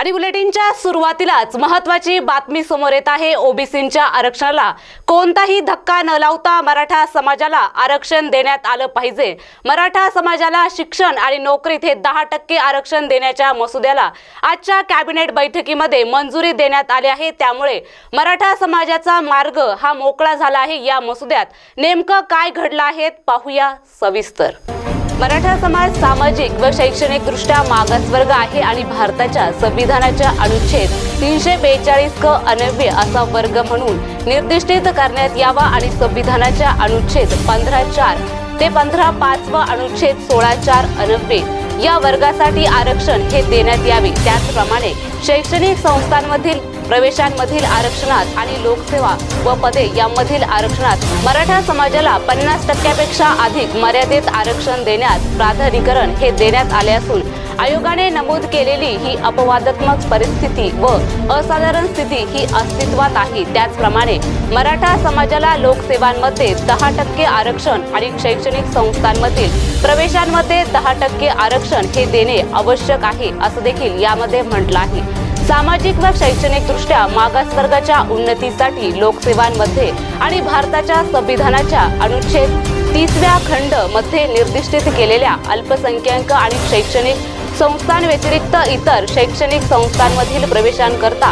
आणि बुलेटिनच्या सुरुवातीलाच महत्वाची बातमी समोर येत आहे. ओबीसींच्या आरक्षणाला कोणताही धक्का न लावता मराठा समाजाला आरक्षण देण्यात आलं पाहिजे. मराठा समाजाला शिक्षण आणि नोकरीत हे दहा टक्के आरक्षण देण्याच्या मसुद्याला आजच्या कॅबिनेट बैठकीमध्ये मंजुरी देण्यात आली आहे. त्यामुळे मराठा समाजाचा मार्ग हा मोकळा झाला आहे. या मसुद्यात नेमकं काय घडलं आहे पाहूया सविस्तर. मराठा समाज सामाजिक व शैक्षणिक दृष्ट्या मागासवर्ग आहे आणि भारताच्या संविधानाच्या अनुच्छेद तीनशे बेचाळीस क अनव्य असा वर्ग म्हणून निर्दिष्टित करण्यात यावा आणि संविधानाच्या अनुच्छेद पंधरा चार ते पंधरा पाच व अनुच्छेद सोळा चार अनव्य या वर्गासाठी आरक्षण हे देण्यात यावे. त्याचप्रमाणे शैक्षणिक संस्थांमधील प्रवेशांमधील आरक्षणात आणि लोकसेवा व पदे यामधील आरक्षणात मराठा समाजाला पन्नास टक्क्यापेक्षा अधिक मर्यादित आरक्षण देण्यात प्राधिकरण हे देण्यात आले असून आयोगाने नमूद केलेली ही अपवादात्मक परिस्थिती व असाधारण स्थिती ही अस्तित्वात आहे. त्याचप्रमाणे मराठा समाजाला लोकसेवांमध्ये दहा टक्के आरक्षण आणि शैक्षणिक संस्थांमधील प्रवेशांमध्ये दहा टक्के आरक्षण हे देणे आवश्यक आहे असं देखील यामध्ये म्हटलं आहे. सामाजिक व शैक्षणिक दृष्ट्या मागासवर्गाच्या उन्नतीसाठी लोकसेवांमध्ये आणि भारताच्या संविधानाच्या अनुच्छेद तिसव्या खंडमध्ये निर्दिष्टित केलेल्या अल्पसंख्याक आणि शैक्षणिक संस्थांव्यतिरिक्त इतर शैक्षणिक संस्थांमधील प्रवेशांकरता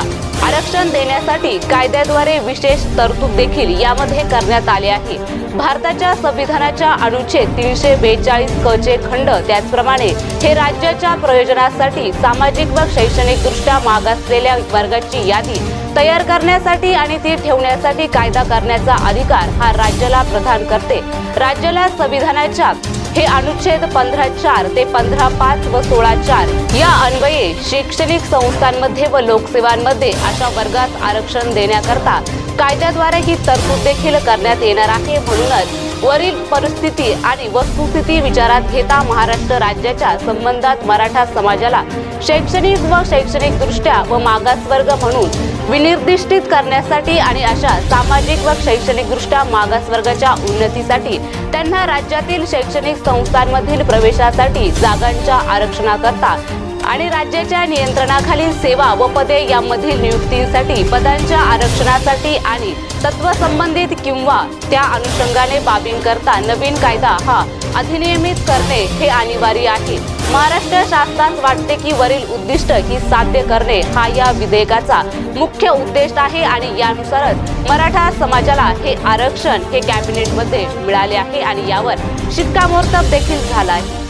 आरक्षण देण्यासाठी कायद्याद्वारे विशेष तरतूद देखील यामध्ये करण्यात आले आहे. भारताच्या संविधानाच्या अनुच्छेद तीनशे बेचाळीस क चे खंड त्याचप्रमाणे हे राज्याच्या प्रयोजनासाठी सामाजिक व शैक्षणिक दृष्ट्या मागासलेल्या वर्गाची यादी तयार करण्यासाठी आणि ती ठेवण्यासाठी कायदा करण्याचा अधिकार हा राज्याला प्रदान करते. राज्याला संविधानाच्या हे अनुच्छेद पंधरा चार ते पंधरा पाच व सोळा चार या अन्वये शैक्षणिक संस्थांमध्ये व लोकसेवांमध्ये अशा वर्गात आरक्षण देण्याकरता कायद्याद्वारे ही तरतूद देखील करण्यात येणार आहे म्हणूनच वरील परिस्थिती आणि वस्तुस्थिती विचारात घेता महाराष्ट्र राज्याच्या संबंधात मराठा समाजाला शैक्षणिक व शैक्षणिक दृष्ट्या व मागासवर्ग म्हणून विनिर्दिष्टित करण्यासाठी आणि अशा सामाजिक व शैक्षणिक दृष्ट्या मागासवर्गाच्या उन्नतीसाठी त्यांना राज्यातील शैक्षणिक संस्थांमधील प्रवेशासाठी जागांच्या आरक्षणाकरता आणि राज्याच्या नियंत्रणाखालील सेवा व पदे यामधील नियुक्तींसाठी पदांच्या आरक्षणासाठी आणि तत्वसंबंधित किंवा त्या अनुषंगाने बाबींकरता नवीन कायदा हा अधिनियमित करणे हे अनिवार्य आहे. महाराष्ट्र शासनास वाटते की वरील उद्दिष्ट ही साध्य करणे हा या विधेयकाचा मुख्य उद्देश आहे आणि यानुसारच मराठा समाजाला हे आरक्षण हे कॅबिनेटमध्ये मिळाले आहे आणि यावर शिक्कामोर्तब देखील झाला आहे.